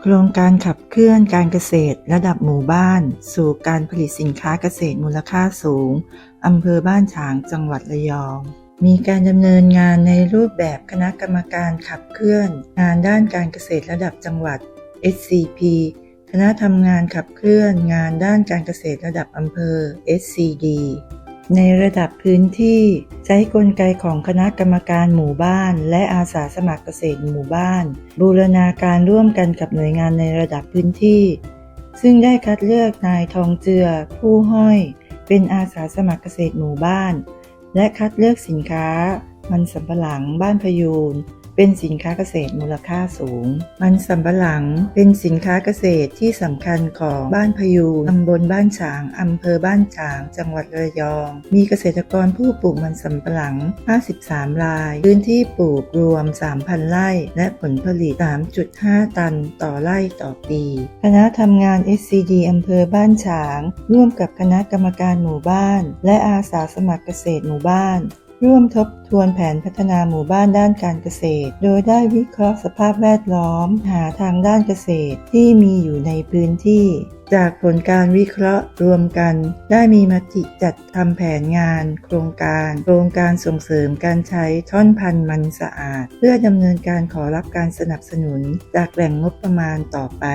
โครงการขับเคลื่อนการเกษตรระดับหมู่บ้าน สู่การผลิตสินค้าเกษตรมูลค่าสูง อำเภอบ้านฉางจังหวัดระยอง มีการดำเนินงานในรูปแบบคณะกรรมการขับเคลื่อน งานด้านการเกษตรระดับจังหวัด SCP คณะทำงานขับเคลื่อนงานด้านการเกษตรระดับอำเภอ SCD ในระดับพื้นที่ ใช้กลไกของคณะกรรมการหมู่บ้าน และอาสาสมัครเกษตรหมู่บ้าน บูรณาการร่วมกันกับหน่วยงานในระดับพื้นที่ ซึ่งได้คัดเลือกนายทองเจือ ผู้ห้อย เป็นอาสาสมัครเกษตรหมู่บ้าน และคัดเลือกสินค้า มันสำปะหลังบ้านพยูน เป็นสินค้าเกษตรมูลค่าสูง มันสำปะหลังเป็นสินค้าเกษตรที่สำคัญของบ้านพยูตำบลบ้านฉางอำเภอบ้านฉาง จังหวัดระยอง มีเกษตรกรผู้ปลูกมันสำปะหลัง 53 ราย พื้นที่ปลูกรวม 3,000 ไร่ และผลผลิต 3.5 ตันต่อไร่ต่อปี คณะทำงาน SCD อำเภอบ้านฉาง ร่วมกับคณะกรรมการหมู่บ้าน และอาสาสมัครเกษตรหมู่บ้าน ร่วมทบทวนแผนพัฒนาหมู่บ้านด้านการเกษตร โดยได้วิเคราะห์สภาพแวดล้อม หาทางด้านเกษตรที่มีอยู่ในพื้นที่ จากผลการวิเคราะห์รวมกัน ได้มีมติจัดทำแผนงาน โครงการ โครงการส่งเสริมการใช้ท่อนพันธุ์มันสะอาด เพื่อดำเนินการขอรับการสนับสนุน จากแหล่งงบประมาณต่อไป